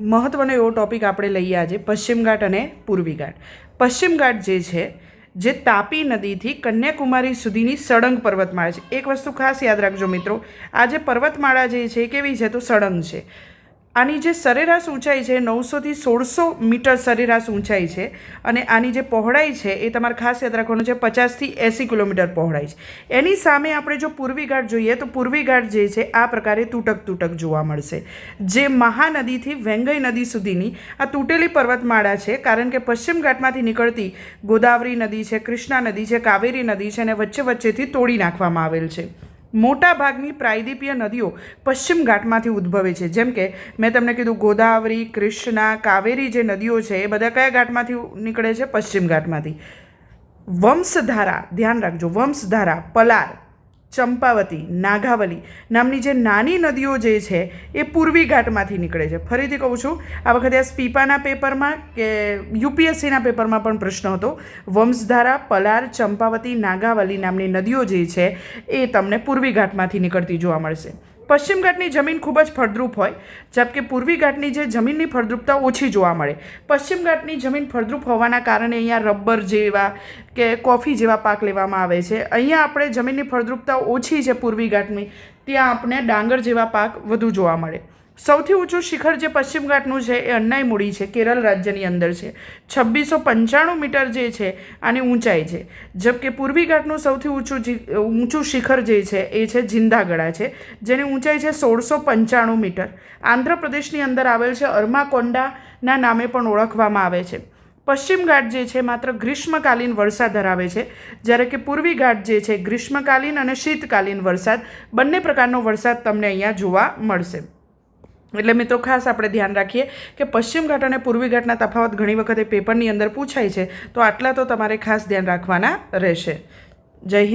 મહત્ત્વનો એવો ટોપિક આપણે લઈએ આજે, પશ્ચિમ ઘાટ અને પૂર્વી ઘાટ. પશ્ચિમ ઘાટ જે છે, જે તાપી નદીથી કન્યાકુમારી સુધીની સળંગ પર્વતમાળા છે. એક વસ્તુ ખાસ યાદ રાખજો મિત્રો, આ જે પર્વતમાળા જે છે કેવી છે તો સળંગ છે. આની જે સરેરાશ ઊંચાઈ છે, નવસોથી સોળસો મીટર સરેરાશ ઊંચાઈ છે અને આની જે પહોળાઈ છે, એ તમારે ખાસ યાદ રાખવાનું છે, પચાસથી એંસી કિલોમીટર પહોળાઈ છે. એની સામે આપણે જો પૂર્વી ઘાટ જોઈએ, તો પૂર્વી ઘાટ જે છે, આ પ્રકારે તૂટક તૂટક જોવા મળશે. જે મહાનદીથી વેંગઈ નદી સુધીની આ તૂટેલી પર્વતમાળા છે, કારણ કે પશ્ચિમ ઘાટમાંથી નીકળતી ગોદાવરી નદી છે, કૃષ્ણા નદી છે, કાવેરી નદી છે અને વચ્ચે વચ્ચેથી તોડી નાખવામાં આવેલ છે. મોટા ભાગની પ્રાયદીપીય નદીઓ પશ્ચિમ ઘાટમાંથી ઉદ્ભવે છે. જેમ કે, મેં તમને કીધું ગોદાવરી, કૃષ્ણા, કાવેરી જે નદીઓ છે, એ બધા કયા ઘાટમાંથી નીકળે છે? પશ્ચિમ ઘાટમાંથી. વંશધારા, ધ્યાન રાખજો, વંશધારા, પલાર ચંપાવતી, નાગાવલી નામની જે નાની નદીઓ જે છે, એ પૂર્વી ઘાટમાંથી નીકળે છે. ફરીથી કહું છું, આ વખતે આ સ્પીપાના પેપરમાં કે યુપીએસસીના પેપરમાં પણ પ્રશ્ન હતો. વંશધારા, પલાર, ચંપાવતી, નાગાવલી નામની નદીઓ જે છે, એ તમને પૂર્વી ઘાટમાંથી નીકળતી જોવા મળશે. પશ્ચિમ ઘાટની જમીન ખૂબ જ ફળદ્રુપ હોય, જબકે પૂર્વી ઘાટની જે જમીનની ફળદ્રુપતા ઓછી જોવા મળે. પશ્ચિમ ઘાટની જમીન ફળદ્રુપ હોવાના કારણે અહીંયા રબર જેવા કે કોફી જેવા પાક લેવામાં આવે છે. અહીંયા આપણે જમીનની ફળદ્રુપતા ઓછી છે પૂર્વી ઘાટની, ત્યાં આપણે ડાંગર જેવા પાક વધુ જોવા મળે. સૌથી ઊંચું શિખર જે પશ્ચિમ ઘાટનું છે એ અન્નાઈમુડી છે, કેરળ રાજ્યની અંદર છે. છવ્વીસો પંચાણું મીટર જે છે આની ઊંચાઈ છે. જબકે પૂર્વી ઘાટનું સૌથી ઊંચું ઊંચું શિખર જે છે એ છે જિંદાગડા છે, જેની ઊંચાઈ છે સોળસો પંચાણું મીટર. આંધ્રપ્રદેશની અંદર આવેલ છે અરમાકોંડાના નામે પણ ઓળખવામાં આવે છે. પશ્ચિમ ઘાટ જે છે માત્ર ગ્રીષ્મકાલીન વરસાદ ધરાવે છે, જ્યારે કે પૂર્વી ઘાટ જે છે ગ્રીષ્મકાલીન અને શીતકાલીન વરસાદ, બંને પ્રકારનો વરસાદ તમને અહીંયા જોવા મળશે. એટલે મિત્રો ખાસ આપણે ધ્યાન રાખીએ કે પશ્ચિમ ઘાટ અને પૂર્વી ઘાટના તફાવત ઘણી વખતે પેપરની અંદર પૂછાય છે. તો આટલા તો તમારે ખાસ ધ્યાન રાખવાના રહેશે. જય હિન્દ.